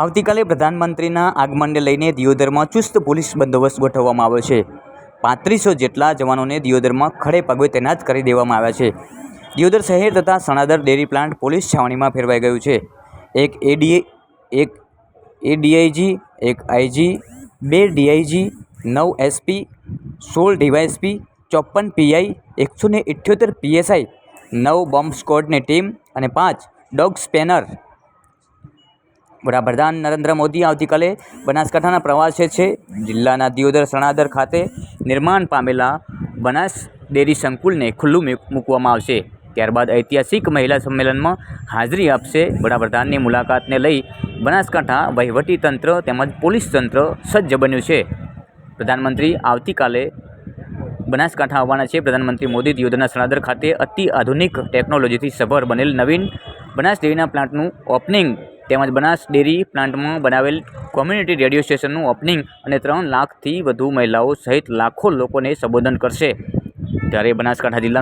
આવતીકાલે પ્રધાનમંત્રીના આગમનને લઈને દિયોદરમાં ચુસ્ત પોલીસ બંદોબસ્ત ગોઠવવામાં આવ્યો છે. પાંત્રીસો જેટલા જવાનોને દિયોદરમાં ખડે પગે તૈનાત કરી દેવામાં આવ્યા છે. દિયોદર શહેર તથા સણાદર ડેરી પ્લાન્ટ પોલીસ છાવણીમાં ફેરવાઈ ગયું છે. એક એડીએ એક એડીઆઈજી, એક આઈજી, બે ડીઆઈજી, નવ એસપી, સોળ ડીવાયએસપી ચોપન પીઆઈ, એકસો ને પીએસઆઈ, નવ બોમ્બ સ્કોડની ટીમ અને પાંચ ડોગ સ્પેનર વડાપ્રધાન નરેન્દ્ર મોદી આવતીકાલે બનાસકાંઠાના પ્રવાસે છે. જિલ્લાના દિયોદર સણાદર ખાતે નિર્માણ પામેલા બનાસ ડેરી સંકુલને ખુલ્લું મૂક- મૂકવામાં આવશે. ત્યારબાદ ઐતિહાસિક મહિલા સંમેલનમાં હાજરી આપશે વડાપ્રધાનની મુલાકાતને લઈ બનાસકાંઠા વહીવટીતંત્ર તેમજ પોલીસ તંત્ર સજ્જ બન્યું છે. પ્રધાનમંત્રી આવતીકાલે બનાસકાંઠા આવવાના છે. પ્રધાનમંત્રી મોદી દિયોદરના સણાદર ખાતે અતિ આધુનિક ટેકનોલોજીથી સભર બનેલ નવીન બનાસ ડેરીના પ્લાન્ટનું ઓપનિંગ તેમજ બનાસ ડેરી પ્લાન્ટમાં બનાવેલ કોમ્યુનિટી રેડિયો સ્ટેશનનું ઓપનિંગ અને ત્રણ લાખથી વધુ મહિલાઓ સહિત લાખો લોકોને સંબોધન કરશે. ત્યારે બનાસકાંઠા જિલ્લા